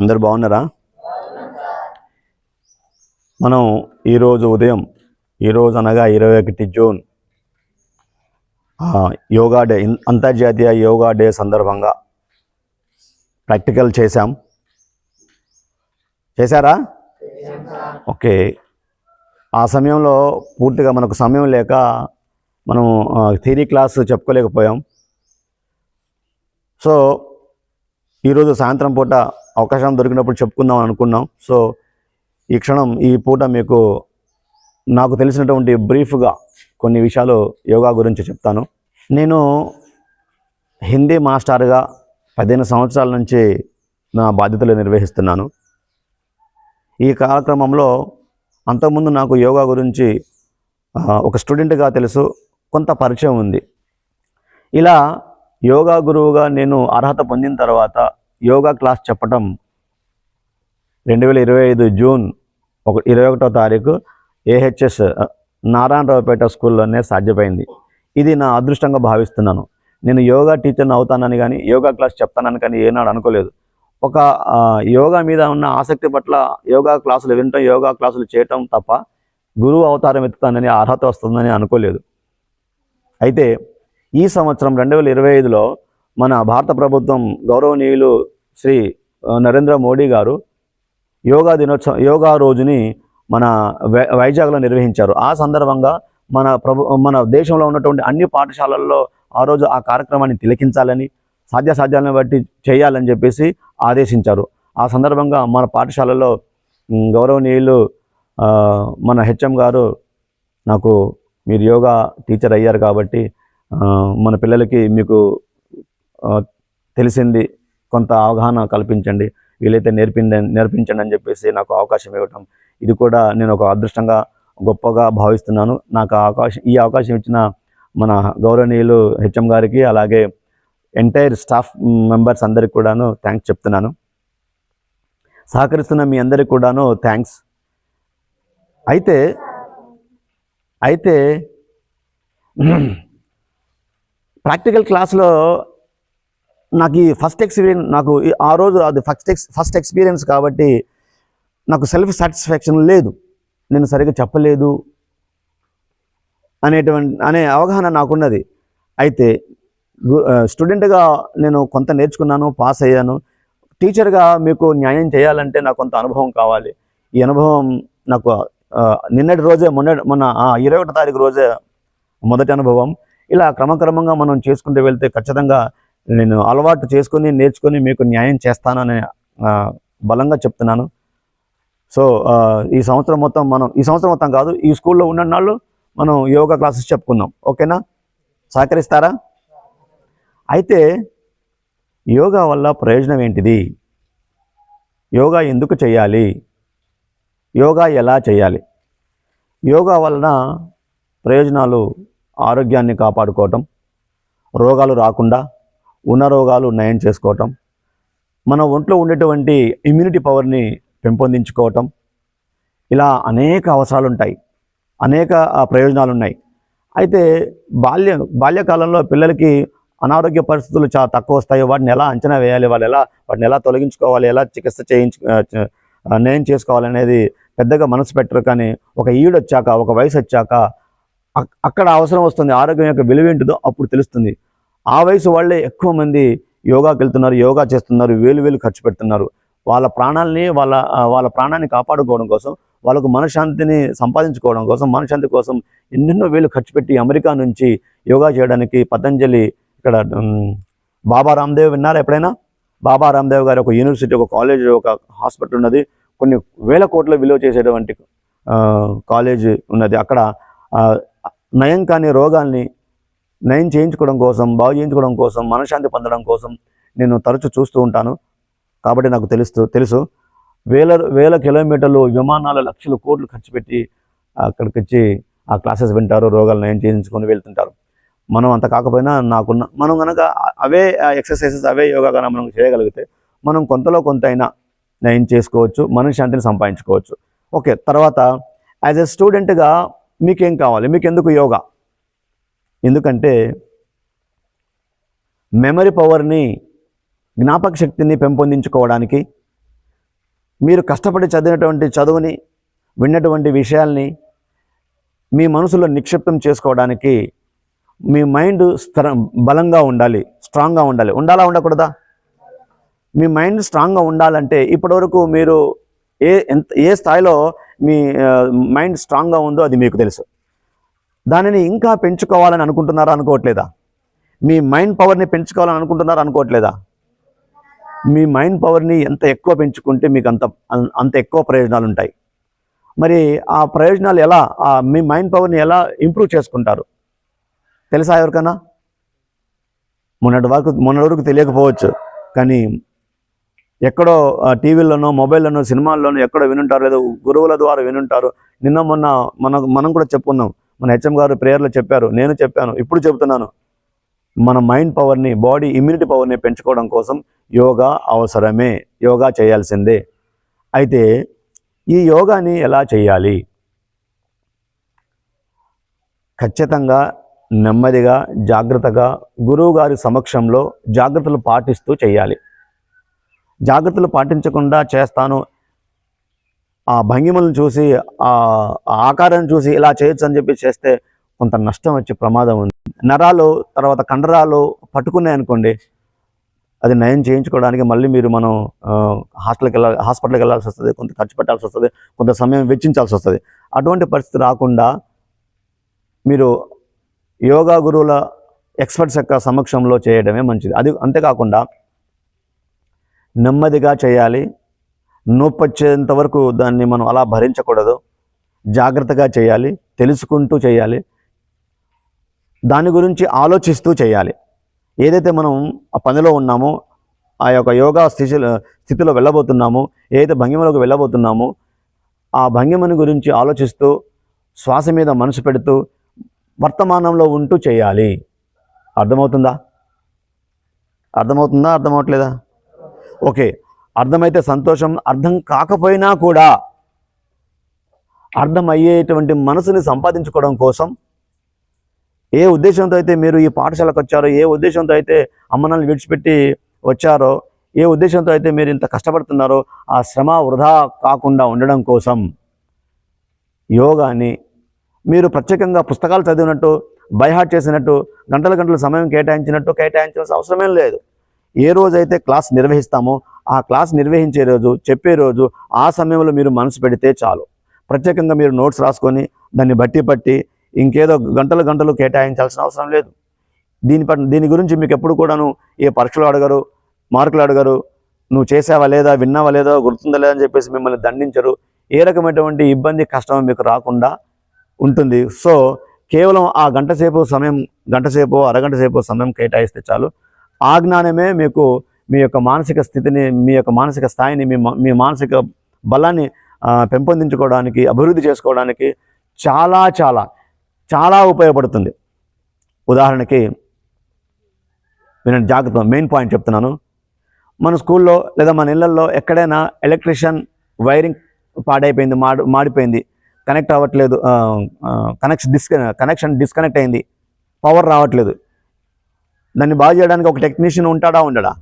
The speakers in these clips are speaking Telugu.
అందరు బాగున్నారా? మనం ఈరోజు ఉదయం ఈరోజు అనగా ఇరవై ఒకటి జూన్ యోగా డే అంతర్జాతీయ యోగా డే సందర్భంగా ప్రాక్టికల్ చేశాం. చేశారా? ఓకే. ఆ సమయంలో పూర్తిగా మనకు సమయం లేక మనం థియరీ క్లాస్ చెప్పుకోలేకపోయాం. సో ఈరోజు సాయంత్రం పూట అవకాశం దొరికినప్పుడు చెప్పుకుందాం అనుకున్నాం. సో ఈ క్షణం ఈ పూట మీకు నాకు తెలిసినటువంటి బ్రీఫ్గా కొన్ని విషయాలు యోగా గురించి చెప్తాను. నేను హిందీ మాస్టర్గా పదిహేను సంవత్సరాల నుంచి నా బాధ్యతలు నిర్వహిస్తున్నాను. ఈ కార్యక్రమంలో అంతకుముందు నాకు యోగా గురించి ఒక స్టూడెంట్గా తెలుసు కొంత పరిచయం ఉంది. ఇలా యోగా గురువుగా నేను అర్హత పొందిన తర్వాత యోగా క్లాస్ చెప్పటం రెండు వేల ఇరవై ఐదు జూన్ ఒక ఇరవై ఒకటో తారీఖు ఏహెచ్ఎస్ నారాయణరావుపేట స్కూల్లోనే సాధ్యమైంది. ఇది నా అదృష్టంగా భావిస్తున్నాను. నేను యోగా టీచర్ని అవుతానని కానీ యోగా క్లాస్ చెప్తానని కానీ ఏనాడు అనుకోలేదు. ఒక యోగా మీద ఉన్న ఆసక్తి పట్ల యోగా క్లాసులు వినటం యోగా క్లాసులు చేయటం తప్ప గురువు అవతారం ఎత్తుతానని అర్హత వస్తుందని అనుకోలేదు. అయితే ఈ సంవత్సరం రెండు వేల ఇరవై ఐదులో మన భారత ప్రభుత్వం గౌరవనీయులు శ్రీ నరేంద్ర మోడీ గారు యోగా దినోత్సవం యోగా రోజుని మన వై- వైజాగ్లో నిర్వహించారు. ఆ సందర్భంగా మన ప్రభు మన దేశంలో ఉన్నటువంటి అన్ని పాఠశాలల్లో ఆ రోజు ఆ కార్యక్రమాన్ని తిలకించాలని సాధ్యాసాధ్యాలను బట్టి చేయాలని చెప్పేసి ఆదేశించారు. ఆ సందర్భంగా మన పాఠశాలలో గౌరవనీయులు మన హెచ్ఎం గారు నాకు మీరు యోగా టీచర్ అయ్యారు కాబట్టి మన పిల్లలకి మీకు తెలిసింది. కొంత అవగాహన కల్పించండి. వీలైతే నేర్పిండి నేర్పించండి అని చెప్పేసి నాకు అవకాశం ఇవ్వటం. ఇది కూడా నేను ఒక అదృష్టంగా గొప్పగా భావిస్తున్నాను. నాకు అవకాశం ఈ అవకాశం ఇచ్చిన మన గౌరవనీయులు హెచ్ఎం గారికి అలాగే ఎంటైర్ స్టాఫ్ మెంబర్స్ అందరికి కూడాను థ్యాంక్స్ చెప్తున్నాను. సహకరిస్తున్న మీ అందరికి కూడాను థ్యాంక్స్ అయితే అయితే ప్రాక్టికల్ క్లాస్లో నాకు ఈ ఫస్ట్ ఎక్స్పీరియన్స్ నాకు ఆ రోజు అది ఫస్ట్ ఎక్స్ ఫస్ట్ ఎక్స్పీరియన్స్ కాబట్టి నాకు సెల్ఫ్ సాటిస్ఫాక్షన్ లేదు. నేను సరిగ్గా చెప్పలేదు అనేటువంటి అనే అవగాహన నాకున్నది. అయితే స్టూడెంట్గా నేను కొంత నేర్చుకున్నాను పాస్ అయ్యాను. టీచర్గా మీకు న్యాయం చేయాలంటే నాకు కొంత అనుభవం కావాలి. ఈ అనుభవం నాకు నిన్నటి రోజే మొన్న మొన్న ఇరవై ఒకటో తారీఖు రోజే మొదటి అనుభవం. ఇలా క్రమక్రమంగా మనం చేసుకుంటూ వెళ్తే ఖచ్చితంగా నేను అలవాటు చేసుకొని నేర్చుకొని మీకు న్యాయం చేస్తానని బలంగా చెప్తున్నాను. సో ఈ సంవత్సరం మొత్తం మనం ఈ సంవత్సరం మొత్తం కాదు ఈ స్కూల్లో ఉన్న నాళ్ళు మనం యోగా క్లాసెస్ చెప్పుకుందాం. ఓకేనా? సహకరిస్తారా? అయితే యోగా వల్ల ప్రయోజనం ఏంటిది? యోగా ఎందుకు చేయాలి? యోగా ఎలా చేయాలి? యోగా వలన ప్రయోజనాలు ఆరోగ్యాన్ని కాపాడుకోవటం రోగాలు రాకుండా ఉన్న రోగాలు నయం చేసుకోవటం మన ఒంట్లో ఉండేటువంటి ఇమ్యూనిటీ పవర్ని పెంపొందించుకోవటం ఇలా అనేక అవసరాలు ఉంటాయి అనేక ప్రయోజనాలు ఉన్నాయి అయితే బాల్య బాల్యకాలంలో పిల్లలకి అనారోగ్య పరిస్థితులు చాలా తక్కువ వస్తాయి వాటిని ఎలా అంచనా వేయాలి? వాళ్ళు ఎలా వాటిని ఎలా తొలగించుకోవాలి? ఎలా చికిత్స చేయించు నయం చేసుకోవాలి అనేది పెద్దగా మనసు పెట్టరు. కానీ ఒక ఈడొచ్చాక ఒక వయసు వచ్చాక అక్కడ అవసరం వస్తుంది. ఆరోగ్యం యొక్క విలువ ఏంటిదో అప్పుడు తెలుస్తుంది. ఆ వయసు వాళ్ళే ఎక్కువ మంది యోగాకి వెళ్తున్నారు యోగా చేస్తున్నారు వేలు వేలు ఖర్చు పెడుతున్నారు. వాళ్ళ ప్రాణాలని వాళ్ళ వాళ్ళ ప్రాణాన్ని కాపాడుకోవడం కోసం వాళ్ళకు మనశ్శాంతిని సంపాదించుకోవడం కోసం మనశ్శాంతి కోసం ఎన్నెన్నో వేలు ఖర్చు పెట్టి అమెరికా నుంచి యోగా చేయడానికి పతంజలి ఇక్కడ బాబా రామ్దేవ్ విన్నారా ఎప్పుడైనా? బాబా రామ్దేవ్ గారి ఒక యూనివర్సిటీ ఒక కాలేజ్ ఒక హాస్పిటల్ ఉన్నది. కొన్ని వేల కోట్ల విలువ చేసేటువంటి కాలేజీ కాలేజ్ ఉన్నది. అక్కడ నయం కాని రోగాల్ని నయం చేయించుకోవడం కోసం బాగు చేయించుకోవడం కోసం మనశ్శాంతి పొందడం కోసం నేను తరచూ చూస్తూ ఉంటాను. కాబట్టి నాకు తెలుస్తూ తెలుసు. వేల వేల కిలోమీటర్లు విమానాలు లక్షలు కోట్లు ఖర్చు పెట్టి అక్కడికి వచ్చి ఆ క్లాసెస్ వింటారు రోగాలు నయం చేయించుకొని వెళ్తుంటారు. మనం అంత కాకపోయినా నాకున్న మనం కనుక అవే ఎక్సర్సైజెస్ అవే యోగా కనుక మనం చేయగలిగితే మనం కొంతలో కొంత అయినా నయం చేసుకోవచ్చు మనశ్శాంతిని సంపాదించుకోవచ్చు. ఓకే తర్వాత యాజ్ ఎ స్టూడెంట్గా మీకేం కావాలి? మీకు ఎందుకు యోగా? ఎందుకంటే మెమరీ పవర్ని జ్ఞాపక శక్తిని పెంపొందించుకోవడానికి మీరు కష్టపడి చదివినటువంటి చదువుని విన్నటువంటి విషయాల్ని మీ మనసులో నిక్షిప్తం చేసుకోవడానికి మీ మైండ్ స్థిర బలంగా ఉండాలి స్ట్రాంగ్గా ఉండాలి. ఉండాలా ఉండకూడదా? మీ మైండ్ స్ట్రాంగ్గా ఉండాలంటే ఇప్పటివరకు మీరు ఏ ఎంత ఏ స్థాయిలో మీ మైండ్ స్ట్రాంగ్గా ఉందో అది మీకు తెలుసు. దానిని ఇంకా పెంచుకోవాలని అనుకుంటున్నారా అనుకోవట్లేదా? మీ మైండ్ పవర్ని పెంచుకోవాలని అనుకుంటున్నారా అనుకోవట్లేదా? మీ మైండ్ పవర్ని ఎంత ఎక్కువ పెంచుకుంటే మీకు అంత అంత ఎక్కువ ప్రయోజనాలు ఉంటాయి. మరి ఆ ప్రయోజనాలు ఎలా ఆ మీ మైండ్ పవర్ని ఎలా ఇంప్రూవ్ చేసుకుంటారు? తెలుసా ఎవరికన్నా? మొన్నటి వరకు మొన్నటి వరకు తెలియకపోవచ్చు కానీ ఎక్కడో ఆ, టీవీల్లోనో మొబైల్లోనో సినిమాల్లోనో ఎక్కడో వినుంటారు లేదా గురువుల ద్వారా వినుంటారు. నిన్న మొన్న మన మనం కూడా చెప్పుకున్నాం. మన హెచ్ఎం గారు ప్రేయర్లో చెప్పారు నేను చెప్పాను ఇప్పుడు చెబుతున్నాను. మన మైండ్ పవర్ని బాడీ ఇమ్యూనిటీ పవర్ని పెంచుకోవడం కోసం యోగా అవసరమే యోగా చేయాల్సిందే. అయితే ఈ యోగాని ఎలా చేయాలి? ఖచ్చితంగా నెమ్మదిగా జాగ్రత్తగా గురువు గారి సమక్షంలో జాగ్రత్తలు పాటిస్తూ చేయాలి. జాగ్రత్తలు పాటించకుండా చేస్తాను ఆ భంగిమలను చూసి ఆ ఆకారాన్ని చూసి ఇలా చేయొచ్చు అని చెప్పి చేస్తే కొంత నష్టం వచ్చే ప్రమాదం ఉంది. నరాలు తర్వాత కండరాలు పట్టుకున్నాయి అనుకోండి అది నయం చేయించుకోవడానికి మళ్ళీ మీరు మనం హాస్టల్కి వెళ్ళాలి హాస్పిటల్కి వెళ్ళాల్సి వస్తుంది కొంత ఖర్చు పెట్టాల్సి వస్తుంది కొంత సమయం వెచ్చించాల్సి వస్తుంది. అటువంటి పరిస్థితి రాకుండా మీరు యోగా గురువుల ఎక్స్పర్ట్స్ యొక్క సమక్షంలో చేయడమే మంచిది. అది అంతేకాకుండా నెమ్మదిగా చేయాలి. నొప్పి వచ్చేంత వరకు దాన్ని మనం అలా భరించకూడదు. జాగ్రత్తగా చేయాలి తెలుసుకుంటూ చేయాలి దాని గురించి ఆలోచిస్తూ చేయాలి. ఏదైతే మనం ఆ పనిలో ఉన్నామో ఆ యొక్క యోగా స్థితిలో స్థితిలో వెళ్ళబోతున్నామో ఏదైతే భంగిమలోకి వెళ్ళబోతున్నామో ఆ భంగిమని గురించి ఆలోచిస్తూ శ్వాస మీద మనసు పెడుతూ వర్తమానంలో ఉంటూ చేయాలి. అర్థమవుతుందా? అర్థమవుతుందా? అర్థమవట్లేదా? ఓకే. అర్థమైతే సంతోషం అర్థం కాకపోయినా కూడా అర్థమయ్యేటువంటి మనసుని సంపాదించుకోవడం కోసం ఏ ఉద్దేశంతో అయితే మీరు ఈ పాఠశాలకు వచ్చారో ఏ ఉద్దేశంతో అయితే అమ్మనాన్ని విడిచిపెట్టి వచ్చారో ఏ ఉద్దేశంతో అయితే మీరు ఇంత కష్టపడుతున్నారో ఆ శ్రమ వృధా కాకుండా ఉండడం కోసం యోగాని మీరు ప్రత్యేకంగా పుస్తకాలు చదివినట్టు బైహార్ట్ చేసినట్టు గంటల గంటల సమయం కేటాయించినట్టు కేటాయించాల్సిన అవసరమేం లేదు. ఏ రోజైతే క్లాస్ నిర్వహిస్తామో ఆ క్లాస్ నిర్వహించే రోజు చెప్పే రోజు ఆ సమయంలో మీరు మనసు పెడితే చాలు. ప్రత్యేకంగా మీరు నోట్స్ రాసుకొని దాన్ని బట్టి పట్టి ఇంకేదో గంటలు గంటలు కేటాయించాల్సిన అవసరం లేదు. దీని దీని గురించి మీకు ఎప్పుడు కూడాను ఏ పరీక్షలు అడగరు మార్కులు అడగరు నువ్వు చేసావా లేదా విన్నావా లేదా గుర్తుందా లేదా అని చెప్పేసి మిమ్మల్ని దండించరు. ఏ రకమైనటువంటి ఇబ్బంది కష్టం మీకు రాకుండా ఉంటుంది. సో కేవలం ఆ గంట సేపు సమయం గంట సేపు అరగంట సేపు సమయం కేటాయిస్తే చాలు. ఆ జ్ఞానమే మీకు మీ యొక్క మానసిక స్థితిని మీ యొక్క మానసిక స్థాయిని మీ మీ మానసిక బలాన్ని పెంపొందించుకోవడానికి అభివృద్ధి చేసుకోవడానికి చాలా చాలా చాలా ఉపయోగపడుతుంది. ఉదాహరణకి నేను జాగ్రత్త మెయిన్ పాయింట్ చెప్తున్నాను. మన స్కూల్లో లేదా మన ఇళ్ళల్లో ఎక్కడైనా ఎలక్ట్రిషియన్ వైరింగ్ పాడైపోయింది మాడి మాడిపోయింది కనెక్ట్ అవ్వట్లేదు కనెక్షన్ డిస్ కనెక్షన్ డిస్కనెక్ట్ అయింది పవర్ రావట్లేదు. దాన్ని బాగు చేయడానికి ఒక టెక్నీషియన్ ఉంటాడా ఉండడా?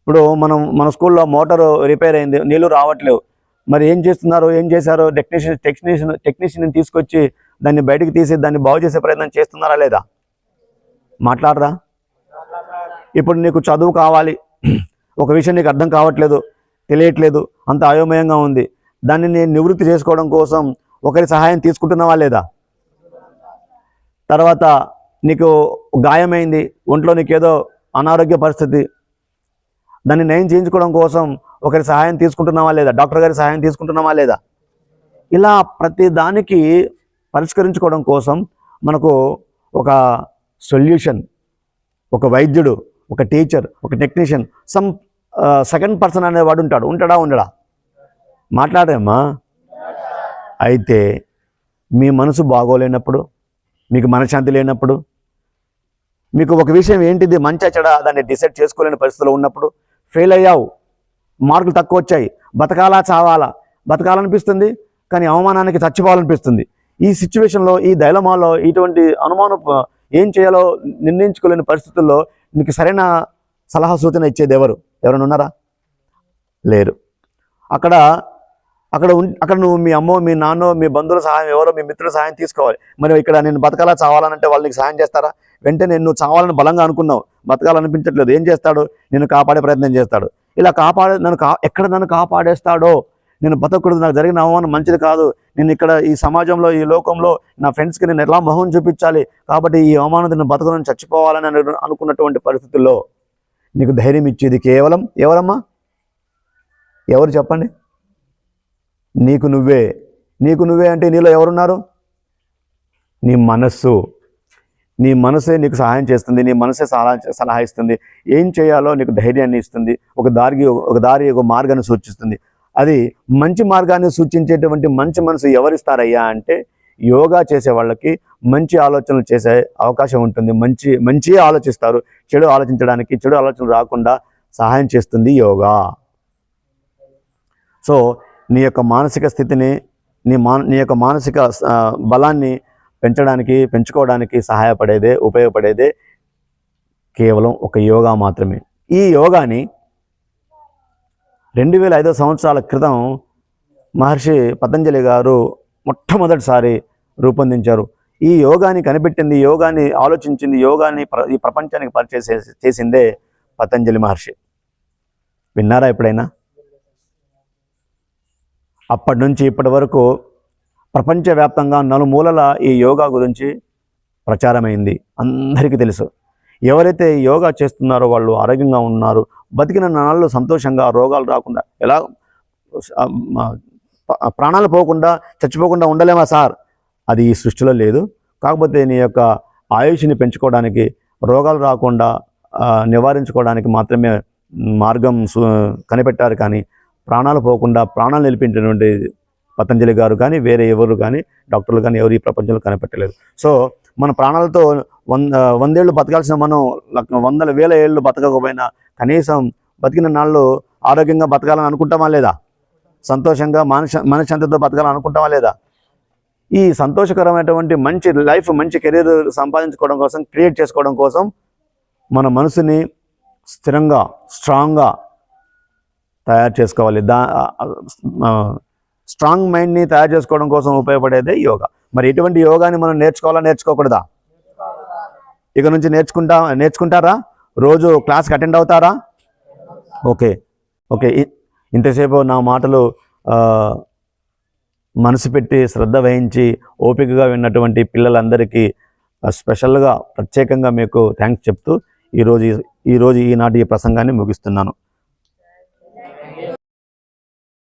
ఇప్పుడు మనం మన స్కూల్లో మోటారు రిపేర్ అయింది నీళ్ళు రావట్లేవు. మరి ఏం చేస్తున్నారు? ఏం చేశారు? టెక్నీషియన్ టెక్నీషియన్ టెక్నీషియన్ తీసుకొచ్చి దాన్ని బయటకు తీసి దాన్ని బాగు చేసే ప్రయత్నం చేస్తున్నారా లేదా? మాట్లాడరా. ఇప్పుడు నీకు చదువు కావాలి. ఒక విషయం నీకు అర్థం కావట్లేదు తెలియట్లేదు అంత అయోమయంగా ఉంది. దాన్ని నేను నివృత్తి చేసుకోవడం కోసం ఒకరి సహాయం తీసుకుంటున్నావా లేదా? తర్వాత నీకు గాయమైంది ఒంట్లో నీకేదో అనారోగ్య పరిస్థితి. దాన్ని నయం చేయించుకోవడం కోసం ఒకరి సహాయం తీసుకుంటున్నావా లేదా? డాక్టర్ గారి సహాయం తీసుకుంటున్నావా లేదా? ఇలా ప్రతి దానికి పరిష్కరించుకోవడం కోసం మనకు ఒక సొల్యూషన్ ఒక వైద్యుడు ఒక టీచర్ ఒక టెక్నీషియన్ సమ్ సెకండ్ పర్సన్ అనేవాడు ఉంటాడు. ఉంటాడా ఉండడా? మాట్లాడేమ్మా అయితే మీ మనసు బాగోలేనప్పుడు మీకు మనశ్శాంతి లేనప్పుడు మీకు ఒక విషయం ఏంటిది? మంచి చెడ దాన్ని డిసైడ్ చేసుకోలేని పరిస్థితిలో ఉన్నప్పుడు ఫెయిల్ అయ్యావు. మార్కులు తక్కువ వచ్చాయి. బతకాలా చావాలా? బతకాలనిపిస్తుంది కానీ అవమానానికి చచ్చిపోవాలనిపిస్తుంది. ఈ సిచ్యువేషన్లో ఈ డైలమాలో ఇటువంటి అనుమానం ఏం చేయాలో నిర్ణయించుకోలేని పరిస్థితుల్లో నీకు సరైన సలహా సూచన ఇచ్చేది ఎవరు? ఎవరైనా ఉన్నారా? లేరు. అక్కడ అక్కడ అక్కడ నువ్వు మీ అమ్మో మీ నాన్నో మీ బంధువుల సహాయం ఎవరో మీ మిత్రుల సహాయం తీసుకోవాలి. మరి ఇక్కడ నేను బతకాలా చావాలనంటే వాళ్ళు నీకు సహాయం చేస్తారా? వెంటనే నువ్వు చావాలని బలంగా అనుకున్నావు బతకాలనిపించట్లేదు ఏం చేస్తాడు? నేను కాపాడే ప్రయత్నం చేస్తాడు. ఇలా కాపాడే నన్ను కా ఎక్కడ నన్ను కాపాడేస్తాడో? నేను బతకూడదు నాకు జరిగిన అవమానం మంచిది కాదు. నేను ఇక్కడ ఈ సమాజంలో ఈ లోకంలో నా ఫ్రెండ్స్కి నేను ఎలా మొహం చూపించాలి? కాబట్టి ఈ అవమానం నేను బతకను చచ్చిపోవాలని అనుకున్నటువంటి పరిస్థితుల్లో నీకు ధైర్యం ఇచ్చేది కేవలం ఎవరమ్మా? ఎవరు చెప్పండి? నీకు నువ్వే. నీకు నువ్వే అంటే నీలో ఎవరున్నారు? నీ మనస్సు. నీ మనసే నీకు సహాయం చేస్తుంది నీ మనసే సలహా సలహా ఇస్తుంది ఏం చేయాలో నీకు ధైర్యాన్ని ఇస్తుంది ఒక దారికి ఒక దారి ఒక మార్గాన్ని సూచిస్తుంది. అది మంచి మార్గాన్ని సూచించేటువంటి మంచి మనసు ఎవరిస్తారయ్యా అంటే యోగా చేసే వాళ్ళకి మంచి ఆలోచనలు చేసే అవకాశం ఉంటుంది. మంచి మంచి ఆలోచిస్తారు. చెడు ఆలోచించడానికి చెడు ఆలోచనలు రాకుండా సహాయం చేస్తుంది యోగా. సో నీ యొక్క మానసిక స్థితిని నీ మా నీ యొక్క మానసిక బలాన్ని పెంచడానికి పెంచుకోవడానికి సహాయపడేదే ఉపయోగపడేదే కేవలం ఒక యోగా మాత్రమే. ఈ యోగాని రెండు వేల ఐదో సంవత్సరాల క్రితం మహర్షి పతంజలి గారు మొట్టమొదటిసారి రూపొందించారు. ఈ యోగాని కనిపెట్టింది యోగాని ఆలోచించింది యోగాని ప్ర ఈ ప్రపంచానికి పరిచయం చేసిందే పతంజలి మహర్షి. విన్నారా ఎప్పుడైనా? అప్పటి నుంచి ఇప్పటి వరకు ప్రపంచవ్యాప్తంగా నలుమూలల ఈ యోగా గురించి ప్రచారమైంది. అందరికీ తెలుసు. ఎవరైతే యోగా చేస్తున్నారో వాళ్ళు ఆరోగ్యంగా ఉన్నారు. బతికిన నాళ్ళు సంతోషంగా రోగాలు రాకుండా ఎలా ప్రాణాలు పోకుండా చచ్చిపోకుండా ఉండలేమా సార్? అది ఈ సృష్టిలో లేదు. కాకపోతే నీ యొక్క ఆయుష్ని పెంచుకోవడానికి రోగాలు రాకుండా నివారించుకోవడానికి మాత్రమే మార్గం కనిపెట్టారు కానీ ప్రాణాలు పోకుండా ప్రాణాలు నిలిపించినటువంటి పతంజలి గారు కానీ వేరే ఎవరు కానీ డాక్టర్లు కానీ ఎవరు ఈ ప్రపంచంలో కనిపెట్టలేదు. సో మన ప్రాణాలతో వంద వందేళ్ళు బతకాల్సిన మనం వందల వేల ఏళ్ళు బతకకపోయినా కనీసం బతికిన నాళ్ళు ఆరోగ్యంగా బతకాలని అనుకుంటామా లేదా? సంతోషంగా మానస మనశ్శాంతితో బతకాలని అనుకుంటామా లేదా? ఈ సంతోషకరమైనటువంటి మంచి లైఫ్ మంచి కెరీర్ సంపాదించుకోవడం కోసం క్రియేట్ చేసుకోవడం కోసం మన మనసుని స్థిరంగా స్ట్రాంగ్గా తయారు చేసుకోవాలి. దా స్ట్రాంగ్ మైండ్ని తయారు చేసుకోవడం కోసం ఉపయోగపడేదే యోగా. మరి ఎటువంటి యోగాని మనం నేర్చుకోవాలా నేర్చుకోకూడదా? ఇక నుంచి నేర్చుకుంటా నేర్చుకుంటారా? రోజు క్లాస్కి అటెండ్ అవుతారా? ఓకే. ఓకే. ఇంతసేపు నా మాటలు మనసు పెట్టి శ్రద్ధ వహించి ఓపికగా విన్నటువంటి పిల్లలందరికీ స్పెషల్గా ప్రత్యేకంగా మీకు థ్యాంక్స్ చెప్తూ ఈరోజు ఈ- ఈరోజు ఈనాటి ఈ ప్రసంగాన్ని ముగిస్తున్నాను.